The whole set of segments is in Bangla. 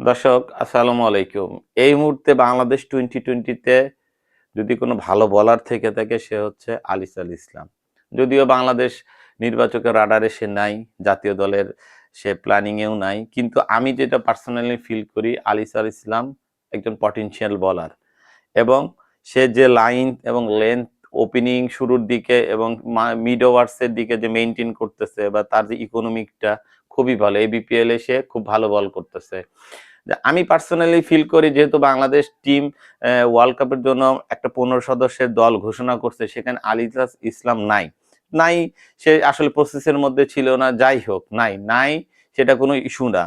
দর্শক, আসসালামু আলাইকুম। এই মুহূর্তে বাংলাদেশ টোয়েন্টি টোয়েন্টিতে যদি কোনো ভালো বলার থেকে থাকে, সে হচ্ছে আলিস আল ইসলাম। যদিও বাংলাদেশ নির্বাচকের রাডারে সে নাই, জাতীয় দলের সে প্ল্যানিংয়েও নাই, কিন্তু আমি যেটা পার্সোনালি ফিল করি, আলিস আল ইসলাম একজন পটেনশিয়াল বলার এবং সে যে লাইন এবং লেন্থ ওপেনিং শুরুর দিকে এবং মিড ওভার্সের দিকে যে মেনটেন করতেছে বা তার যে ইকোনমিকটা খুবই ভালো। এই বিপিএল এ সে খুব ভালো বল করতেছে। আমি পার্সোনালি ফিল করি যেহেতু বাংলাদেশ টিম ওয়ার্ল্ড কাপের জন্য একটা পনেরো সদস্যের দল ঘোষণা করছে, সেখানে আলিদাস ইসলাম নাই। নাই সে আসলে প্রসেসের মধ্যে ছিল না, যাই হোক, নাই। নাই সেটা কোনো ইস্যু না।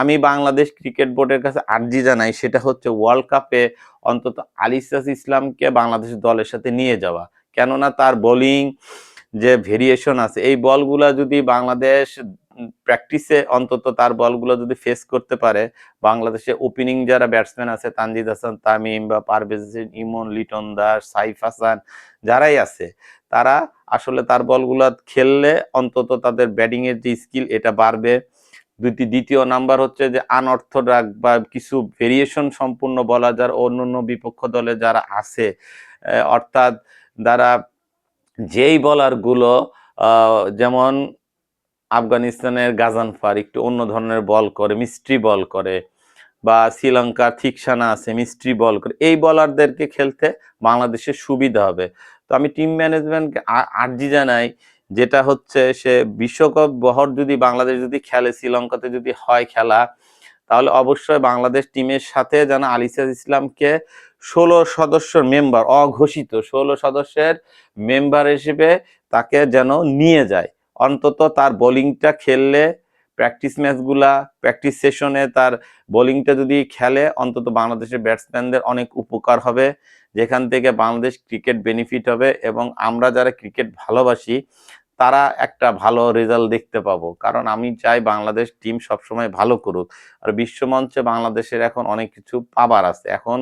আমি বাংলাদেশ ক্রিকেট বোর্ডের কাছে আর্জি জানাই, সেটা হচ্ছে ওয়ার্ল্ড কাপে অন্তত আলিসাস ইসলামকে বাংলাদেশ দলের সাথে নিয়ে যাওয়া। কেননা তার বোলিং যে ভেরিয়েশন আছে, এই বলগুলা যদি বাংলাদেশ প্র্যাকটিসে অন্তত তার বলগুলো যদি ফেস করতে পারে, বাংলাদেশে ওপেনিং যারা ব্যাটসম্যান আছে, তানজিদ হাসান, তামিম বা পারভেজ ইমন, লিটন দাস, সাইফ হাসান, যারাই আছে, তারা আসলে তার বলগুলো খেললে অন্তত তাদের ব্যাটিং এর যে স্কিল এটা বাড়বে। দুটি দ্বিতীয় নাম্বার হচ্ছে যে আনঅর্থোডাক বা কিছু ভেরিয়েশন সম্পূর্ণ বলা যার অন্য অন্য বিপক্ষ দলে যারা আছে অর্থাৎ যারা যেই বলারগুলো যেমন আফগানিস্তানের গাজানফার একটু অন্য ধরনের বল করে মিস্ট্রি বল করে, বা শ্রীলঙ্কার থিকসানা আছে মিস্ট্রি বল করে, এই বলারদেরকে খেলতে বাংলাদেশের সুবিধা হবে। তো আমি টিম ম্যানেজমেন্টকে আর্জি জানাই, যেটা হচ্ছে সে বিশ্বকাপ বহর যদি বাংলাদেশ যদি খেলে, শ্রীলঙ্কাতে যদি হয় খেলা, তাহলে অবশ্যই বাংলাদেশ টিমের সাথে যেন আলিসাজ ইসলামকে ষোলো সদস্যের মেম্বার অঘোষিত ষোলো সদস্যের মেম্বার হিসেবে তাকে যেন নিয়ে যায়। অন্তত তার বোলিংটা খেললে প্র্যাকটিস ম্যাচগুলা প্র্যাকটিস সেশনে তার বোলিংটা যদি খেলে, অন্তত বাংলাদেশের ব্যাটসম্যানদের অনেক উপকার হবে, যেখান থেকে বাংলাদেশ ক্রিকেট বেনিফিট হবে এবং আমরা যারা ক্রিকেট ভালোবাসি, তারা একটা ভালো রেজাল্ট দেখতে পাবো। কারণ আমি চাই বাংলাদেশ টিম সবসময় ভালো করুক। আর বিশ্বমঞ্চে বাংলাদেশের এখন অনেক কিছু পাবার আছে। এখন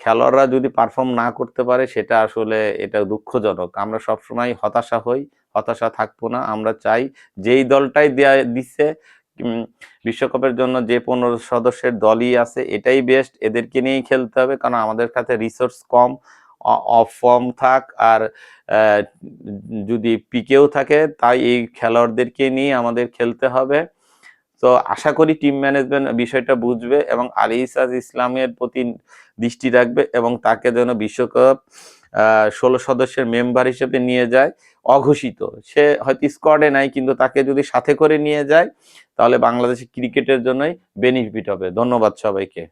খেলোয়াড়রা যদি পারফর্ম না করতে পারে, সেটা আসলে এটা দুঃখজনক। আমরা সবসময় হতাশা হই, হতাশা থাকব না। আমরা চাই যেই দলটাই দেয়া দিচ্ছে বিশ্বকাপের জন্য যে পনেরো সদস্যের দলই আছে, এটাই বেস্ট এদেরকে নিয়েই খেলতে হবে, কারণ আমাদের কাছে রিসোর্স কম। অফ ফর্ম থাক আর যদি পিকেও থাকে, তাই এই খেলোয়াড়দেরকে নিয়ে আমাদের খেলতে হবে। তো আশা করি টিম ম্যানেজমেন্ট বিষয়টা বুঝবে এবং আলী ইসাজ ইসলামের প্রতি দৃষ্টি রাখবে এবং তাকে যেন বিশ্বকাপ ষোলো সদস্যের মেম্বার হিসেবে নিয়ে যায়, অঘোষিত। সে হয়তো স্কোয়াডে নাই, কিন্তু তাকে যদি সাথে করে নিয়ে যায়, তাহলে বাংলাদেশের ক্রিকেটের জন্যই বেনিফিট হবে। ধন্যবাদ সবাইকে।